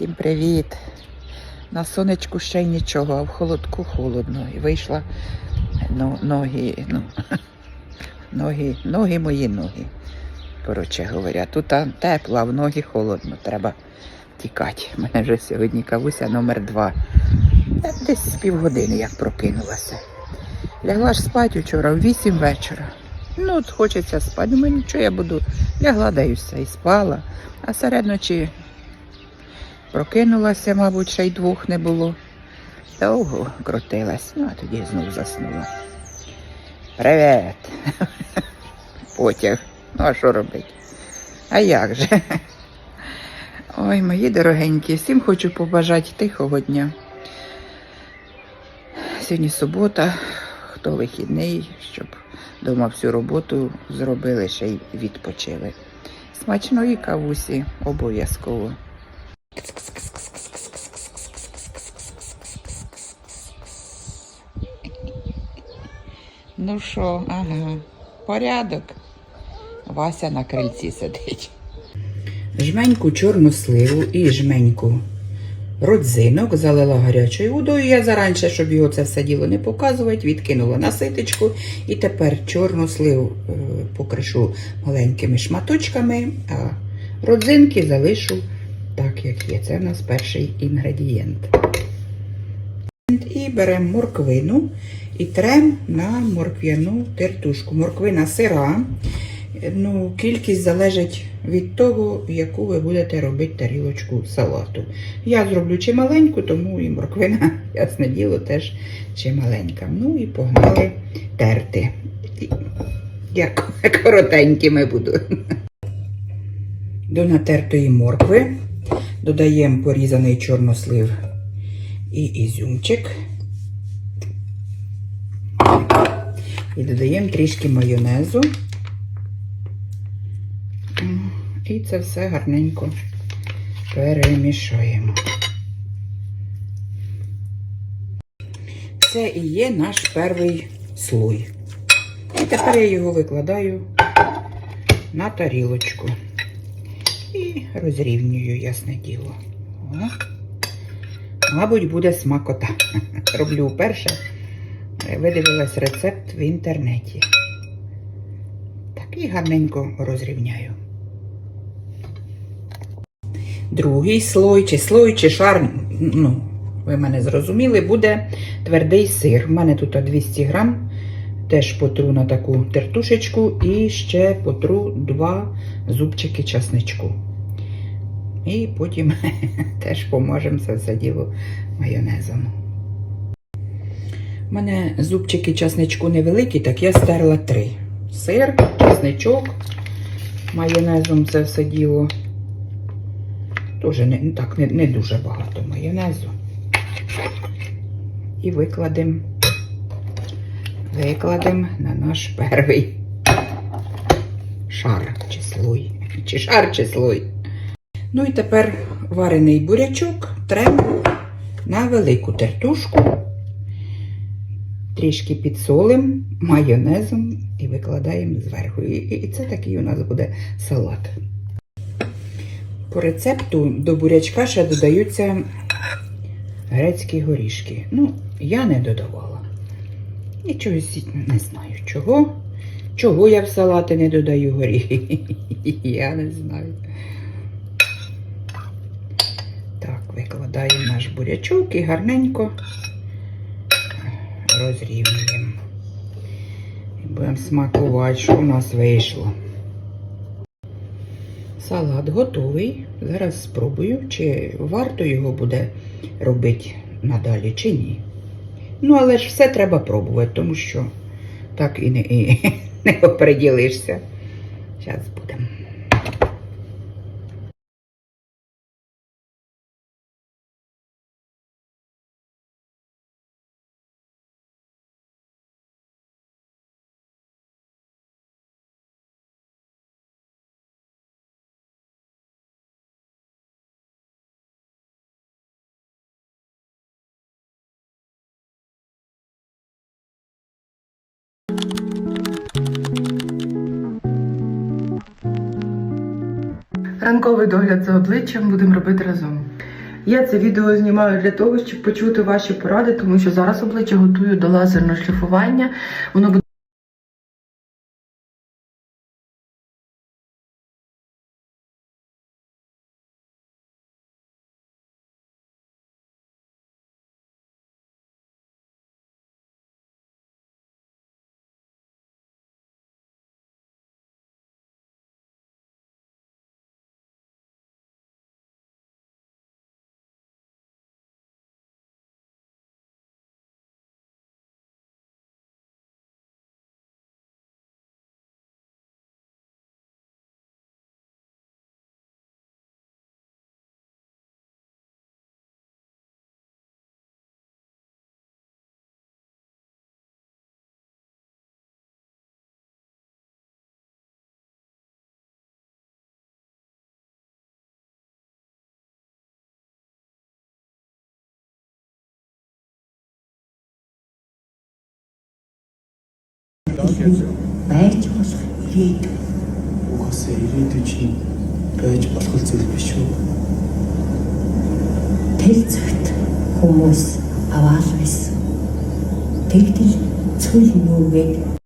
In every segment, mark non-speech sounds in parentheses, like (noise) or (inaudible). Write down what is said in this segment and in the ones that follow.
Всім привіт! На сонечку ще й нічого, а в холодку холодно. І вийшла ну, ноги, ну, (laughs) ноги, ноги мої ноги. Коротше говоря, тут тепло, а в ноги холодно. Треба тікати. У мене вже сьогодні кавуся номер два. Я десь з півгодини як прокинулася. Лягла ж спати вчора в вісім вечора. Ну, от хочеться спати. Думаю, нічого я буду. І все, і спала. А серед ночі прокинулася, мабуть, ще й двох не було. Довго крутилась, ну а тоді знов заснула. Привет! (laughs) Потяг. Ну, а що робити? А як же? (laughs) Ой, мої дорогенькі, всім хочу побажати тихого дня. Сьогодні субота, хто вихідний, щоб вдома всю роботу зробили, ще й відпочили. Смачної кавусі обов'язково. Ну що, ага, порядок. Вася на крильці сидить. Жменьку чорну сливу і жменьку родзинок залила гарячою водою. Я заранше, щоб його це все діло не показувати, відкинула на ситочку. І тепер чорну сливу е, покришу маленькими шматочками, а родзинки залишу так, як є. Це в нас перший інгредієнт. І беремо морквину і трем на морквяну тертушку. Морквина сира. Ну, кількість залежить від того, яку ви будете робити тарілочку салату. Я зроблю чималеньку, тому і морквина, (laughs) ясне діло, теж чималенька. Ну і погнали терти. Як (laughs) коротенькими буду. До натертої моркви додаємо порізаний чорнослив і ізюмчик. І додаємо трішки майонезу. І це все гарненько перемішаємо. Це і є наш перший слой. І тепер я його викладаю на тарілочку. І розрівнюю, ясне діло. О. Мабуть, буде смакота. (laughs) Роблю вперше. Видивилась рецепт в інтернеті. Так і гарненько розрівняю. Другий слой, чи слой, чи шар, ну, ви мене зрозуміли, буде твердий сир. У мене тут 200 грам. Теж потру на таку тертушечку і ще потру два зубчики часничку. І потім (laughs) теж поможемо це діло майонезом. У мене зубчики часничку невеликі, так я стерла три. Сир, часничок, майонезом це все діло. Тоже не, ну так, не, не дуже багато майонезу. І викладемо викладемо на наш перший шар чи слой. Чи шар, чи слой. Ну і тепер варений бурячок трем на велику тертушку. Трішки підсолимо майонезом і викладаємо зверху. І це такий у нас буде салат. По рецепту до бурячка ще додаються грецькі горішки. Ну, я не додавала. І чогось не знаю чого. Чого я в салати не додаю горіхи? (laughs) Я не знаю. Так, викладаємо наш бурячок і гарненько розрівнюємо. Будемо смакувати, що у нас вийшло. Салат готовий. Зараз спробую, чи варто його буде робити надалі, чи ні. Ну, але ж все треба пробувати, тому що так і не, і (laughs) не оприділишся. Зараз будемо. Ранковий догляд за обличчям будемо робити разом. Я це відео знімаю для того, щоб почути ваші поради, тому що зараз обличчя готую до лазерного шліфування. Воно буде байж болох ирээдүй. Угаасаа ирээдүйд чинь байж болох зүйл биш үү? Тэр цагт хүмүүс аваал байсан. Тэгтэл цөл нүгээд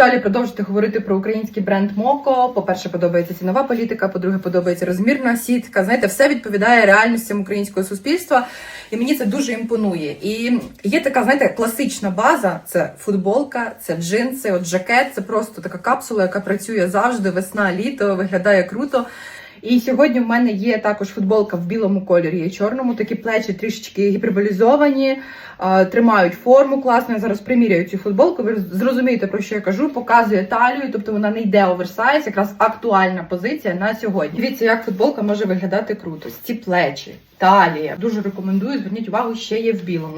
далі продовжити говорити про український бренд Моко. По-перше, подобається цінова політика, по-друге, подобається розмірна сітка. Знаєте, все відповідає реальностям українського суспільства, і мені це дуже імпонує. І є така, знаєте, класична база: це футболка, це джинси, от жакет. Це просто така капсула, яка працює завжди. Весна, літо, виглядає круто. І сьогодні в мене є також футболка в білому кольорі і чорному. Такі плечі трішечки гіперболізовані, тримають форму класно. Я зараз приміряю цю футболку. Ви зрозумієте, про що я кажу. Показує талію, тобто вона не йде оверсайз, якраз актуальна позиція на сьогодні. Дивіться, як футболка може виглядати круто. Ці плечі, талія. Дуже рекомендую. Зверніть увагу, ще є в білому.